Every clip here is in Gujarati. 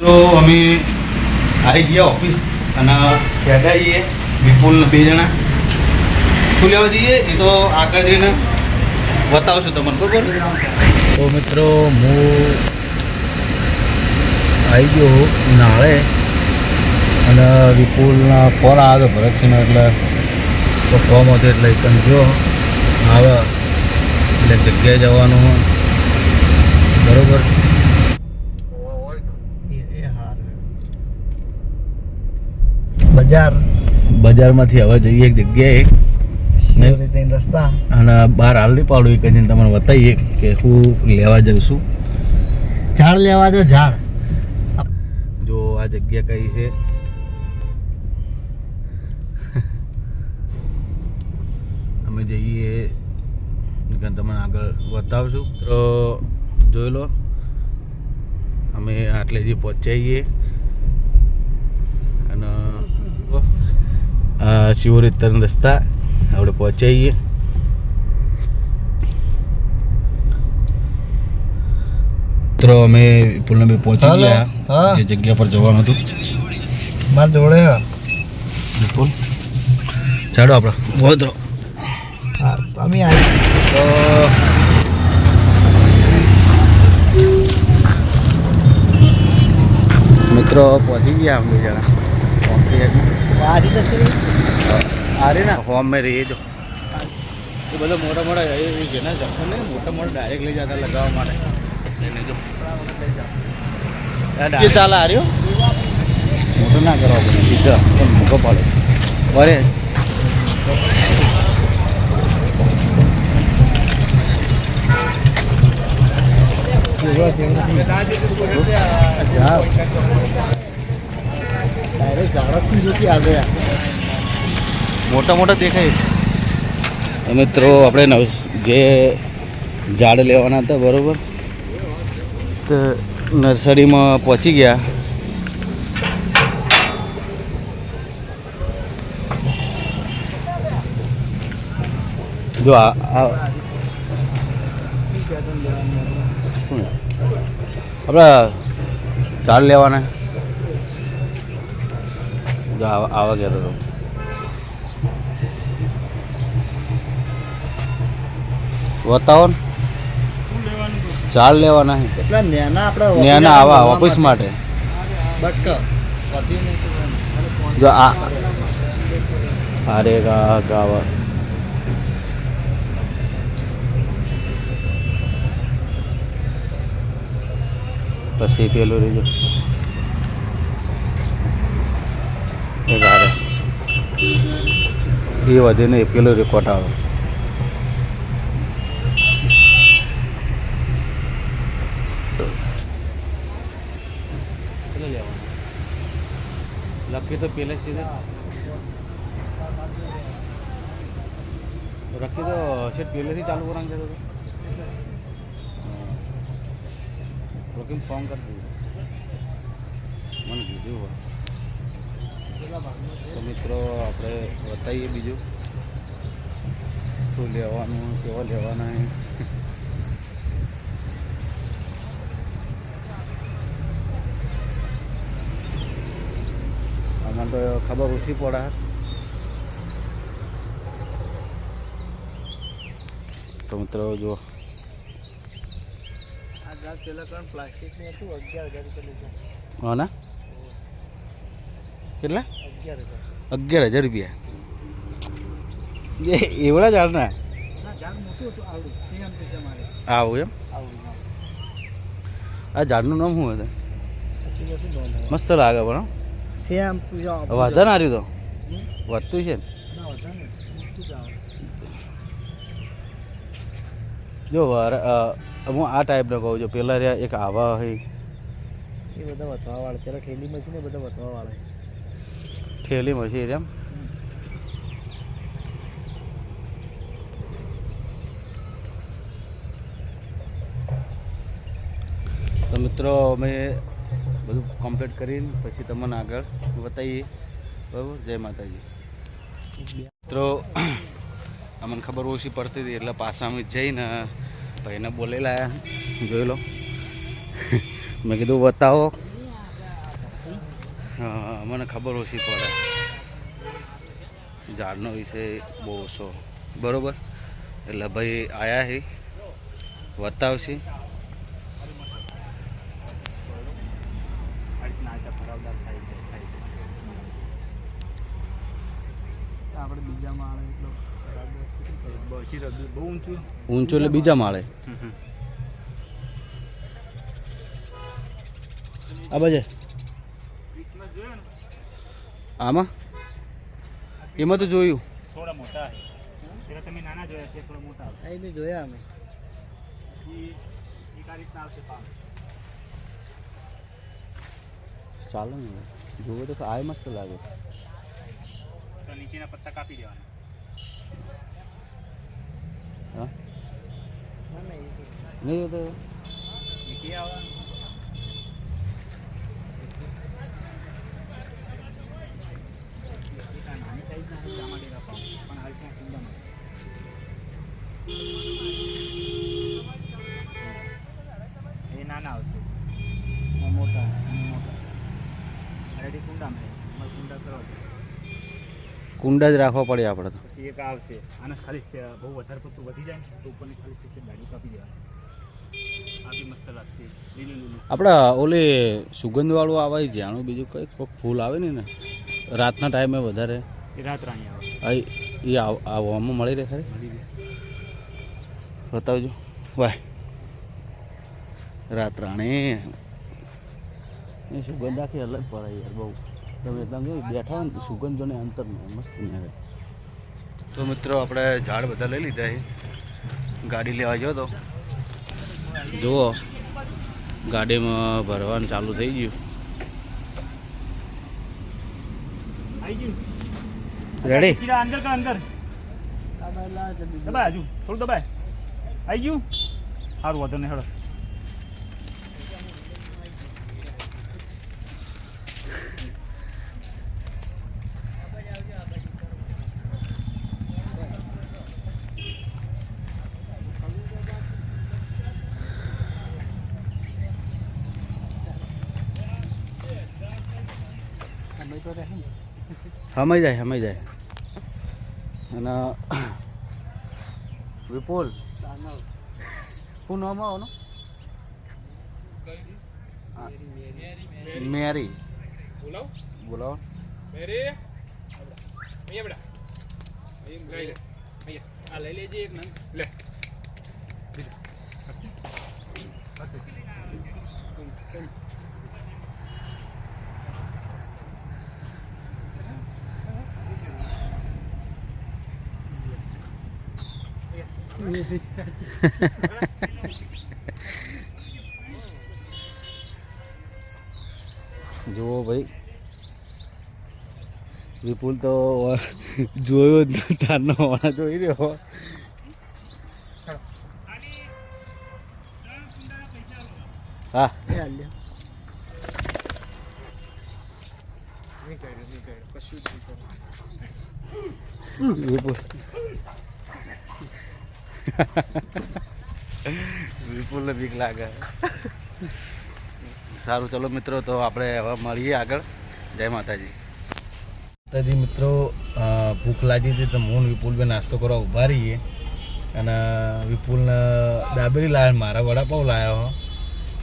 તો અમે આવી ગયા ઓફિસ અને ખેડા જઈએ વિપુલ બે જણા. શું લેવા જઈએ? એ તો આગળ જઈને બતાવશું તમને, બરાબર? તો મિત્રો, હું આવી ગયો નાળે અને વિપુલના ફોન આવ્યો હતો ભરતસિંહનો એટલે તો ફોર્મ હતો એટલે એકન જો આવે. એટલે જગ્યાએ જવાનું બરોબર? બજાર. બજારમાંથી હવે જઈએ એક જગ્યાએ. રસ્તા. અને બહાર હાલ પાડું એક જઈને તમને બતાવીએ કે હું લેવા જઈશું ઝાડ લેવા જો ઝાડ. જો આ જગ્યા કઈ છે. અમે જઈએ. તમને આગળ બતાવશું. તો જોઈ લો. અમે આટલે જે પહોંચાઈએ અને આ શિવરી ત્રણ રસ્તા આપણે પહોંચાઈએ મિત્રો અમે પુલને બી પહોંચી હાલો. ગયા હા. જે જગ્યા પર જવાનું હતું માર જોડે હે. વિપુલ ચાલો આપણે વડોદરો હા તમે આવી તો મિત્રો પહોંચી ગયા અમે બે જણા વારી અરે ના હોમ મેં રહી જો એ બધા મોટા મોટા એ જેના ને મોટા મોટા ડાયરેક્ટ લઈ જતા લગાવવા માટે. એને જો. એ ચાલે આ મોટો ના કરવા પડે બીજા પણ મૂકો પડે. બરે ડાયરેક્ટ ઝાડા સિંહ જોતી આ ગયા. મોટા મોટા દેખાય મિત્રો આપણે નવ જે ઝાડ લેવાના હતા બરોબર? તો નર્સરીમાં પહોંચી ગયા. જો આ આ ઝાડ લેવાના. જો આવા આવા ગયા તો બતાવો ને. ચાલ લેવાના છે નેના આવા ઓફિસ માટે. જો આ અરે ગા ગાવા. પછી પેલું રીજો. એક હારે એ વધે નહીં, પેલો રેકોર્ડ આવે. લખી તો પેલે સીધે રખી તો છે પહેલેથી ચાલુ કરવાનું તો રકીમ ફોન કરી દીધું. મને કીધું હોય. તો મિત્રો આપણે બતાવીએ બીજું. શું લેવાનું કેવા લેવાના એ. અમને તો ખબર ઓછી પડે. તો મિત્રો જો આ ઝાડ પેલા કારણ પ્લાસ્ટિકની હતું અગિયાર હજાર રૂપિયા હા ના? કેટલા? અગિયાર હજાર રૂપિયા. એ એવડા ઝાડ ના ના ઝાડ મોટું હતું આવડું. સેમ છે તમારે આવું એમ. આ ઝાડનું નામ શું હતું? મસ્ત લાગે પણ વધન આવ્યું તો? વધતું છે જ હું આ ટાઈપનો કહું છું. પેલા રહ્યા એક આવા હોય એ બધા વધવા વાળા પેલા ઠેલીમાં છે ને બધા વધવા વાળા ઠેલીમાં છે એમ તો મિત્રો, અમે બધું કમ્પ્લીટ કરીને પછી તમને આગળ બતાવીએ. બરાબર? જય માતાજી. મિત્રો, અમને ખબર ઓછી પડતી હતી, એટલે પાછા અમે જઈને ભાઈને બોલેલા જોઈ લો. મેં કીધું, બતાવો. મને ખબર ઓછી પડે. ઝાડનો વિષય બહુ ઓછો. બરોબર? એટલે ભાઈ આયા હે. બતાવશે આપણે બીજા માળે એટલો બહુ ઊંચું. ઊંચો એટલે બીજા માળે. આ બાજે. આમાં? એમાં તો જોયું. થોડા મોટા છે. પેલા તમે નાના જોયા છે થોડા મોટા આવશે. અહીં બી જોયા અમે. પછી એક આ રીતના આવશે પામ ચાલો ને જોવો તો આ મસ્ત લાગે. તો નીચેના પત્તા કાપી દેવાના. હા? ના ના એ તો નહીં તો નીચે આવવાનું એક આ નાની સાઈઝના છે જામા ડેરા પામ પણ આ રીતના કુંડામાં એ નાના આવશે આ મોટા અને મોટા રેડી કુંડામાં છે અમારે કુંડા કરવા છે કુંડા જ રાખવા પડે આપણે તો. પછી એક આવશે. આને ખાલી બહુ વધારે પડતું વધી જાય ને તો ઉપરની ખાલી સિસ્ટમ દાડી કાપી દેવાની. આપણે ઓલી સુગંધવાળું આવે જાણું બીજું કંઈક? કોઈક ફૂલ આવે ને ને રાતના ટાઈમે વધારે. રાત રાણી આવે. એ આવ- આવવામાં મળી રહે ખરી? બતાવજો. વાય રાત રાણી. એ સુગંધ આખી અલગ પડે યાર બહુ. તમે એકદમ જો બેઠા હોય ને સુગંધ ને અંતર મસ્ત આવે. તો મિત્રો આપણે ઝાડ બધા લઈ લીધા છે. ગાડી લેવા ગયો તો. જુઓ ગાડીમાં ભરવાનું ચાલુ થઈ ગયું. આવી ગયું રેડી અંદર કા અંદર? દબાય હજુ. થોડું દબાય. આવી ગયું? સારું વધુ નહીં હેડો. હમાઈ જાય હમાઈ જાય. અને વિપુલ. શું નામ આવો મેરી. બોલાવો. લઈ લેજે એક નંગ. જુઓ ભાઈ. વિપુલ તો જોયો જ તારનો વાળા જોઈ રહ્યો. હા. વિપુલ. વિપુલને બીક લાગે. સારું ચલો મિત્રો તો આપણે હવે મળીએ આગળ. જય માતાજી. માતાજી મિત્રો ભૂખ લાગી હતી તો હું વિપુલભાઈ વિપુલ બે નાસ્તો કરવા ઊભા રહીએ. અને વિપુલને દાબેલી લાવ્યા મારા વડાપાઉં લાવ્યો હો.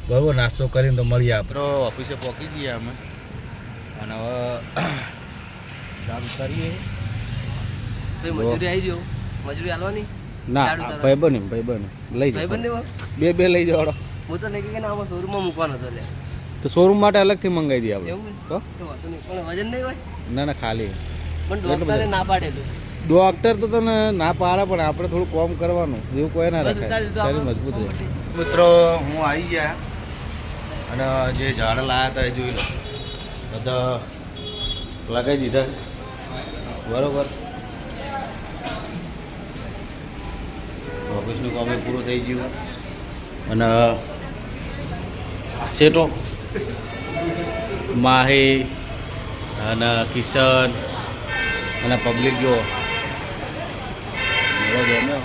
બરાબર નાસ્તો કરીને તો મળીએ આપણે. ઓફિસે પહોંચી ગયા અમે. અને હવે કામ કરીએ. મજૂરી આવી જાઓ મજૂરી આલવાની ના. ભાઈ બની ભાઈ બની લઈ જાય જાઓ બે બે લઈ જાઓ. હું તો આમાં શોરૂમમાં મૂકવાનો હતો તો શોરૂમ માટે અલગથી મંગાવી દઈએ આપણે. તો વજન નહીં હોય? ના ના ખાલી. પણ ડોક્ટરે ના પાડેલું. ડોક્ટર તો તને ના પાડે પણ આપણે થોડું કોમ કરવાનું. એવું કોઈ ના દીધું શરીર મજબૂત રહે. મિત્રો હું આવી ગયા. અને જે ઝાડ લાયા હતા એ જોઈ લો. બધા લગાવી દીધા. બરોબર. ઓફિસનું કામ પૂરું થઈ ગયું. અને સેટો માહી અને કિશન અને પબ્લિક જો. મેળો ગમે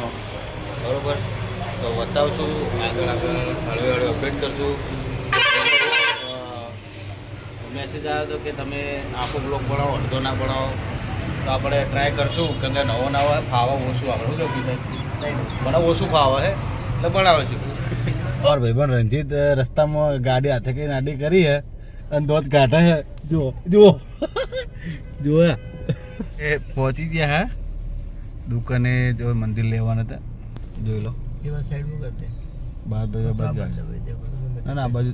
બરોબર. તો બતાવશું. આગળ આગળ હળવે હળવે અપડેટ કરશું. મેસેજ આવ્યો હતો કે તમે આખો બ્લોક બનાવો અડધો ના બનાવો. તો આપણે ટ્રાય કરશું. કેમ કે નવો નવો ફાવા ઓછું આપણે શું સાહેબ મને ઓછું ફાવે હે એટલે બનાવે છે. ઓર ભાઈબંધ રંજીત રણજીત રસ્તામાં ગાડી હાથે કઈ નાડી કરી હે અને દોત કાઢે હે. જુઓ જુઓ. જુઓ એ પહોંચી ગયા હે. દુકાને જો મંદિર લેવાના હતા. જોઈ લો. એવા સાઈડમાં કરતે બાર બાજુ બાર ના ના આ બાજુ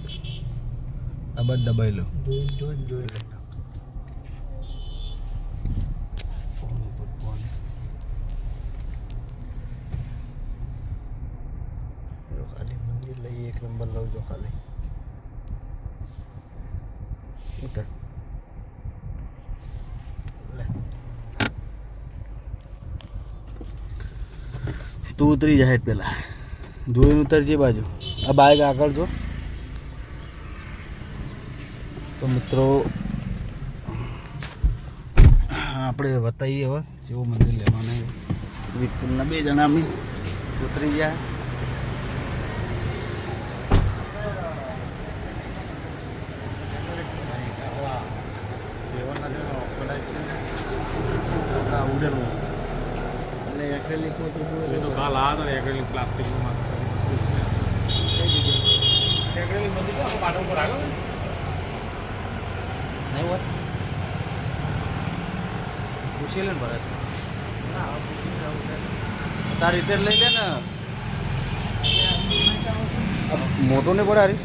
આ બાજુ દબાઈ લો. જોઈ જોઈ જોઈ ખાલી મંદિર લઈ એક નંબર લઉં ખાલી. ઉતર. તું ઉતરી જાય પેલા. જોઈને ઉતરજે બાજુ. આ બાઇક આગળ જો. તો મિત્રો, આપણે બતાવીએ હવે, જેવું મંદિર લેવાનું બે જણા ઉતરી ગયા એટલે એક્રેલિકનું તો બહુ એ તો કાલ આ હતા ને એક્રેલિક પ્લાસ્ટિકમાં એક્રેલિક આખો પાટો ઉપર આવ્યો નહીં હોત પૂછી લે ને ભરત. તારી રીતે લઈ લે ને. આ મોટો ને પડે હારી?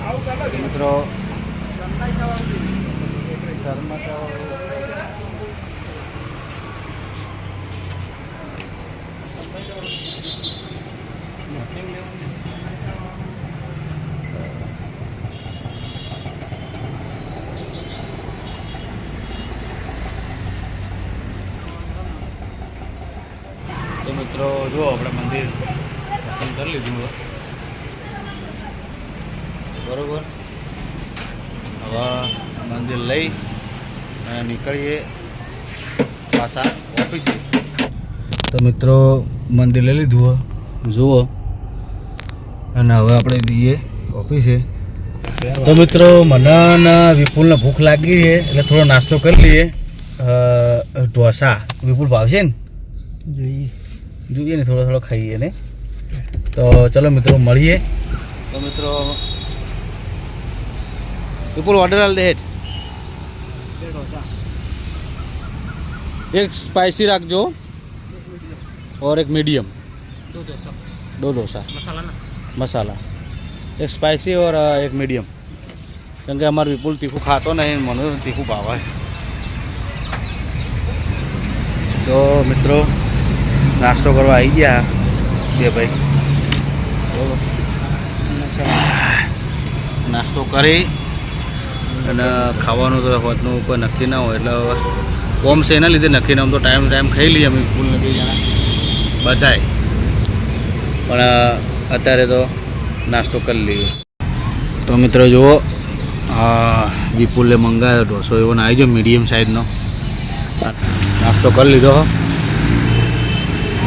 મિત્રો તો મિત્રો જુઓ આપણે મંદિર પસંદ કરી લીધું હવે બરોબર? હવે મંદિર લઈ અને નીકળીએ પાછા ઓફિસે. તો મિત્રો મંદિર લઈ લીધું. જુઓ. અને હવે આપણે જઈએ ઓફિસે. તો મિત્રો મને વિપુલને ભૂખ લાગી છે એટલે થોડો નાસ્તો કરી લઈએ. અ, ઢોસા. વિપુલ ભાવશે ને? જોઈએ. જોઈએ ને થોડો થોડો ખાઈએ ને. તો ચલો મિત્રો મળીએ. તો મિત્રો You put water on the head. એક સ્પાઇસી રાખજો ઓર એક મીડિયમ દો ઢોસા મસાલા એક સ્પાઇસી ઓર એક મીડિયમ કેમ કે અમારે વિપુલ તીખું ખાતો નહીં મને તીખું ભાવે તો મિત્રો નાસ્તો કરવા આવી ગયા બે ભાઈ નાસ્તો કરી અને ખાવાનું તો હોતનું કોઈ નક્કી ના હોય, એટલે કોમ છે એના લીધે નક્કી ના આમ તો ટાઈમ ટાઈમ ખાઈ લઈએ અમે ફૂલ નથી જણા. બધાય. પણ અત્યારે તો નાસ્તો કરી લઈએ. તો મિત્રો જુઓ વિપુલે મંગાવ્યો ઢોસો એવો ને આવી ગયો મીડિયમ સાઇઝનો નાસ્તો કરી લીધો.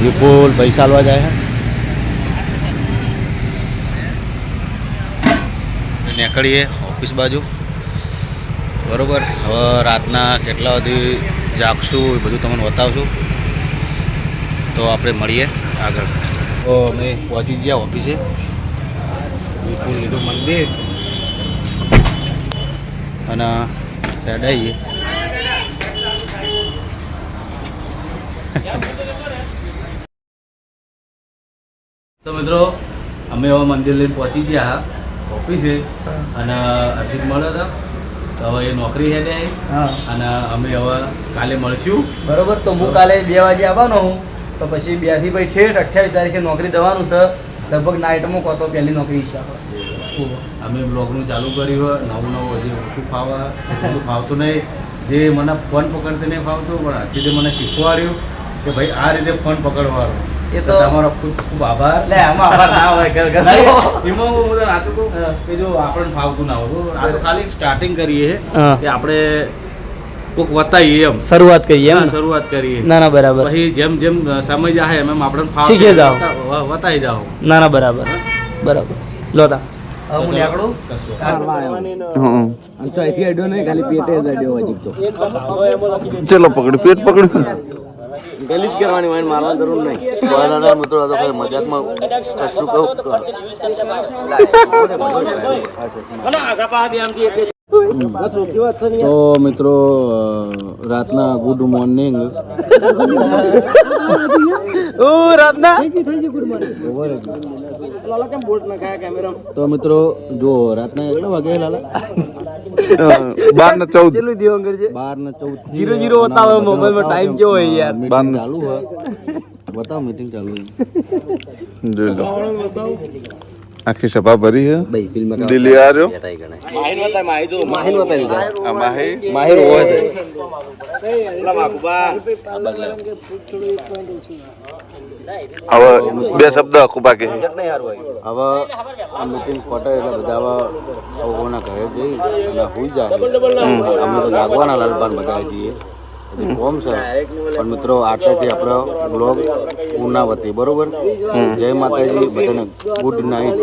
વિપુલ પૈસા લવા જાય નીકળીએ ઓફિસ બાજુ. બરોબર? હવે રાતના કેટલા સુધી જાગશું એ બધું તમને બતાવશું. તો આપણે મળીએ આગળ. તો અમે પહોંચી ગયા ઓફિસે. વિપુલ લીધું મંદિર. અને ચડાવીએ તો મિત્રો અમે હવે મંદિર લઈને પહોંચી ગયા ઓફિસે. અને હર્ષિત મળ્યા હતો તો હવે એ નોકરી હેડે હા. અને અમે હવે કાલે મળશું. બરોબર તો હું કાલે બે વાગે આવવાનો હું. તો પછી બેથી પછી ઠેઠ અઠ્યાવીસ તારીખે નોકરી જવાનું છે. લગભગ નાઇટમાં કહો તો પહેલી નોકરી છે. અમે બ્લોગનું ચાલુ કર્યું હોય નવું નવું હજી ઓછું ફાવા એટલું ફાવતું નહીં. જે મને ફોન પકડતી નહીં ફાવતું પણ હર્ષિતે મને શીખવાડ્યું કે ભાઈ આ રીતે ફોન પકડવાનો. એ તો- તમારો ખૂબ ખૂબ આભાર. એટલે આમાં આભાર ના હોય ઘર ઘર એમાં હું બધા વાતું કહું કે જો આપણને ફાવતું ના હોય આ તો ખાલી સ્ટાર્ટિંગ કરીએ છે કે આપણે કોક વતાઈએ એમ. શરૂઆત કરીએ એમ શરૂઆત કરીએ. ના ના બરાબર. પછી જેમ જેમ સમય જાય એમ એમ આપણે ફાવ શીખે જાઓ. વતાઈ જાઓ. ના ના બરાબર. બરાબર. લોતા હવે હું નીકળું? ચલો પકડ પેટ પકડી ગલીત કરવાની હોય મારવાની જરૂર નહીં. મિત્રો આ તો ખાલી મજાકમાં કશું કહું તો. મિત્રો રાતના ગુડ મોર્નિંગ. ઓ રાતના. તો મિત્રો જો રાતના કેટલા વાગે લાલા? બાર ને ચૌદ. બાર ને ચૌદ જીરો જીરો બતાવે મોબાઈલમાં ટાઈમ કેવો હોય યાર. મીટિંગ ચાલુ હોય. બતાવો મીટિંગ ચાલુ છે જોઈ લો. આખી સભા ભરી છે. દિલ્હી આ રહ્યો આ માહી માહિર હોય છે હવે બે શબ્દ બાકી હવે મીટિંગ એટલે બધા હવે ઘરે જઈ અને હું જાય. અમે તો જાગવાના લાલપાન બધા જઈએ કોમ છે. પણ મિત્રો આટલેથી આપણો બ્લોગ પૂર્ણાવતી બરોબર? જય માતાજી બધાને ગુડ નાઇટ